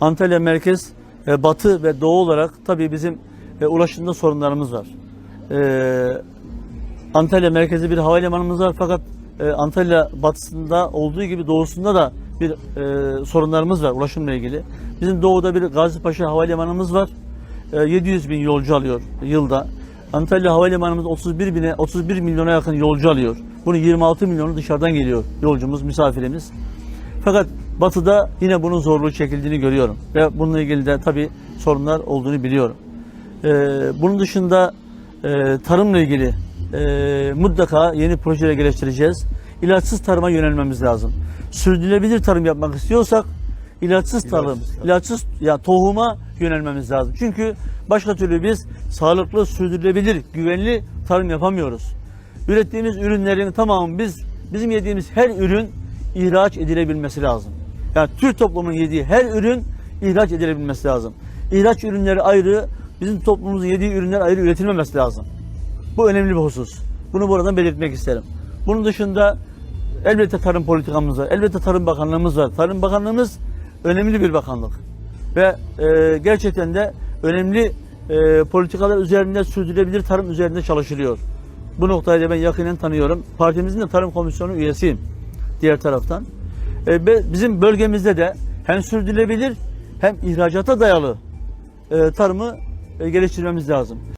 Antalya merkez, e, batı ve doğu olarak tabii bizim e, ulaşımda sorunlarımız var. E, Antalya merkezi bir havalimanımız var fakat e, Antalya batısında olduğu gibi doğusunda da bir e, sorunlarımız var ulaşımla ilgili. Bizim doğuda bir Gazipaşa Havalimanımız var. E, 700 bin yolcu alıyor yılda. Antalya Havalimanımız 31 bine 31 milyona yakın yolcu alıyor. Bunun 26 milyonu dışarıdan geliyor yolcumuz, misafirimiz. Fakat batıda yine bunun zorluğu çekildiğini görüyorum. Ve bununla ilgili de tabii sorunlar olduğunu biliyorum. Ee, bunun dışında e, tarımla ilgili e, mutlaka yeni projeler geliştireceğiz. İlaçsız tarıma yönelmemiz lazım. Sürdürülebilir tarım yapmak istiyorsak ilaçsız tarım, ilaçsız ya tohuma yönelmemiz lazım. Çünkü başka türlü biz sağlıklı, sürdürülebilir, güvenli tarım yapamıyoruz. Ürettiğimiz ürünlerin tamamı biz bizim yediğimiz her ürün ihraç edilebilmesi lazım. Yani Türk toplumunun yediği her ürün ihraç edilebilmesi lazım. İhraç ürünleri ayrı, bizim toplumumuzun yediği ürünler ayrı üretilmemesi lazım. Bu önemli bir husus. Bunu buradan belirtmek isterim. Bunun dışında elbette tarım politikamız var. Elbette Tarım Bakanlığımız var. Tarım Bakanlığımız önemli bir bakanlık. Ve e, gerçekten de önemli e, politikalar üzerinde sürdürülebilir tarım üzerinde çalışılıyor. Bu noktayı da ben yakinen tanıyorum. Partimizin de Tarım Komisyonu üyesiyim diğer taraftan. E, bizim bölgemizde de hem sürdürülebilir hem ihracata dayalı e, tarımı e, geliştirmemiz lazım.